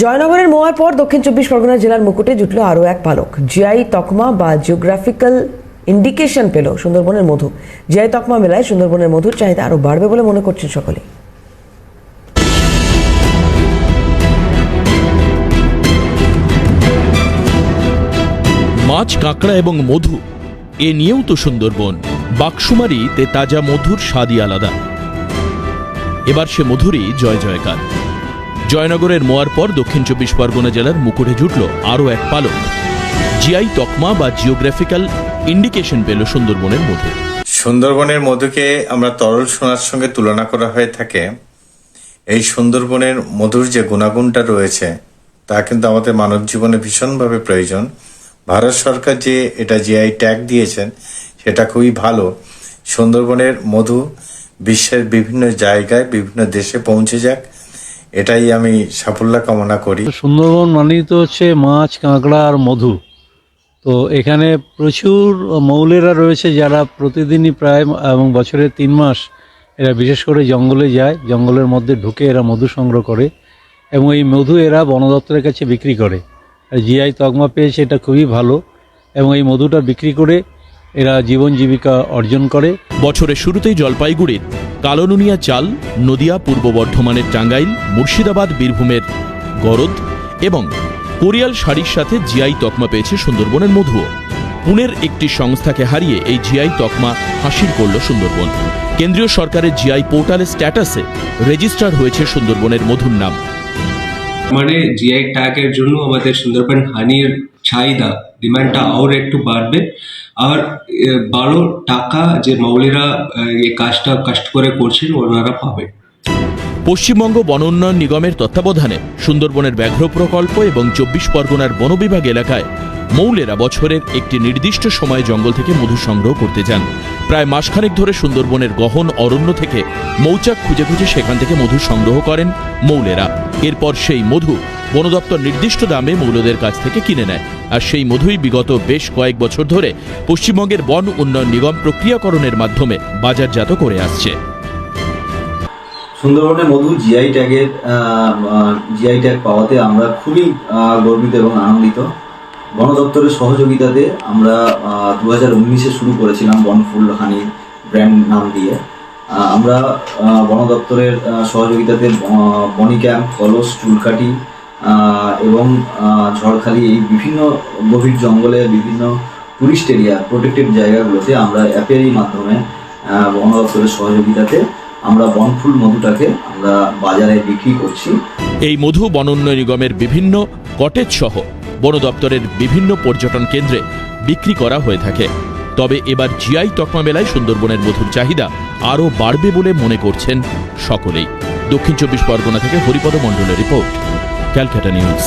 জয়নগরের mower পর দক্ষিণ চব্বিশ পরগনা জেলার মুকুটে জুটল আরও এক পালক। জিআই তকমা বা জিওগ্রাফিক্যাল ইন্ডিকেশন পেল সুন্দরবনের মধু। জিআই তকমা মেলায় সুন্দরবনের মধুর চাহিদা আরও বাড়বে বলে মনে করছেন সকলে। মাছ, কাঁকড়া এবং মধু, এ নিয়েও তো সুন্দরবন। বাক্সুমারিতে তাজা মধুর স্বাদই আলাদা। এবার সে মধুরই জয় জয়কার জয়নগরের মোয়ার পর দক্ষিণ চব্বিশ পরগনা জেলার মুকুটে জুটল আরও এক পালক। জিআই তকমা বা জিওগ্রাফিক্যাল ইন্ডিকেশন পেল সুন্দরবনের মধু সুন্দরবনের মধুকে আমরা তরল সোনার সঙ্গে তুলনা করা হয়ে থাকে। এই সুন্দরবনের মধুর যে গুণাগুণটা রয়েছে, তা কিন্তু আমাদের মানব জীবনে ভীষণভাবে প্রয়োজন। ভারত সরকার যে এটা জিআই ট্যাগ দিয়েছেন, সেটা খুবই ভালো। সুন্দরবনের মধু বিশ্বের বিভিন্ন জায়গায়, বিভিন্ন দেশে পৌঁছে যাক। এটাই আমি সাফল্য কামনা করি। সুন্দরবন মানেই তো হচ্ছে মাছ কাঁকড়া আর মধু। তো এখানে প্রচুর মৌলেরা রয়েছে যারা প্রতিদিনই প্রায় এবং বছরের তিন মাস এরা বিশেষ করে জঙ্গলে যায়। জঙ্গলের মধ্যে ঢুকে এরা মধু সংগ্রহ করে এবং এই মধু এরা বন দপ্তরের কাছে বিক্রি করে। আর জিআই তকমা পেয়েছে এটা খুবই ভালো। এবং এই মধুটা বিক্রি করে এরা জীবন জীবিকা অর্জন করে। বছরের শুরুতেই জলপাইগুড়ির কালোনুনিয়া চাল, নদিয়া পূর্ব বর্ধমানের টাঙ্গাইল, মুর্শিদাবাদ, বীরভূমের গরদ এবং কোরিয়াল শাড়ির সাথে জিআই তকমা পেয়েছে সুন্দরবনের মধুও। পুনের একটি সংস্থাকে হারিয়ে এই জিআই তকমা হাসিল করল সুন্দরবন। কেন্দ্রীয় সরকারের জিআই পোর্টালের স্ট্যাটাসে রেজিস্টার হয়েছে সুন্দরবনের মধুর নাম। মানে জিআই ট্যাগের জন্য আমাদের সুন্দরবন হানির চাহিদা, ডিমান্ডটা আরও একটু বাড়বে। আর ভালো টাকা যে মৌলিরা এই কাজটা কষ্ট করে করছেন, ওনারা পাবে পশ্চিমবঙ্গ বন উন্নয়ন নিগমের তত্ত্বাবধানে সুন্দরবনের ব্যাঘ্র প্রকল্প এবং চব্বিশ পরগনার বনবিভাগ এলাকায় মৌলেরা বছরের একটি নির্দিষ্ট সময়ে জঙ্গল থেকে মধু সংগ্রহ করতে যান। প্রায় মাসখানেক ধরে সুন্দরবনের গহন অরণ্য থেকে মৌচাক খুঁজে খুঁজে সেখান থেকে মধু সংগ্রহ করেন মৌলেরা। এরপর সেই মধু বন দপ্তর নির্দিষ্ট দামে মৌলদের কাছ থেকে কিনে নেয়। আর সেই মধুই বিগত বেশ কয়েক বছর ধরে পশ্চিমবঙ্গের বন উন্নয়ন নিগম প্রক্রিয়াকরণের মাধ্যমে বাজারজাত করে আসছে। সুন্দরবনের মধু জিআই ট্যাগের জিআই ট্যাগ পাওয়াতে আমরা খুবই গর্বিত এবং আনন্দিত। বন দপ্তরের সহযোগিতাতে আমরা দু হাজার উনিশে শুরু করেছিলাম বনফুল হানি ব্র্যান্ড নাম দিয়ে। আমরা বন দপ্তরের সহযোগিতাতে বনি ক্যাম্প, কলস চুলকাটি এবং ঝড়খালি এই বিভিন্ন গভীর জঙ্গলে, বিভিন্ন টুরিস্ট এরিয়া প্রোটেক্টেড জায়গাগুলোতে আমরা অ্যাপেরই মাধ্যমে বন দপ্তরের সহযোগিতাতে আমরা বনফুল মধুটাকে আমরা বাজারে বিক্রি করছি। এই মধু বন উন্নয়ন নিগমের বিভিন্ন কটেজ সহ বন দপ্তরের বিভিন্ন পর্যটন কেন্দ্রে বিক্রি করা হয়ে থাকে। তবে এবার জিআই তকমা মেলায় সুন্দরবনের মধুর চাহিদা আরও বাড়বে বলে মনে করছেন সকলেই। দক্ষিণ চব্বিশ পরগনা থেকে হরিপদ মণ্ডলের রিপোর্ট। ক্যালকাটা নিউজ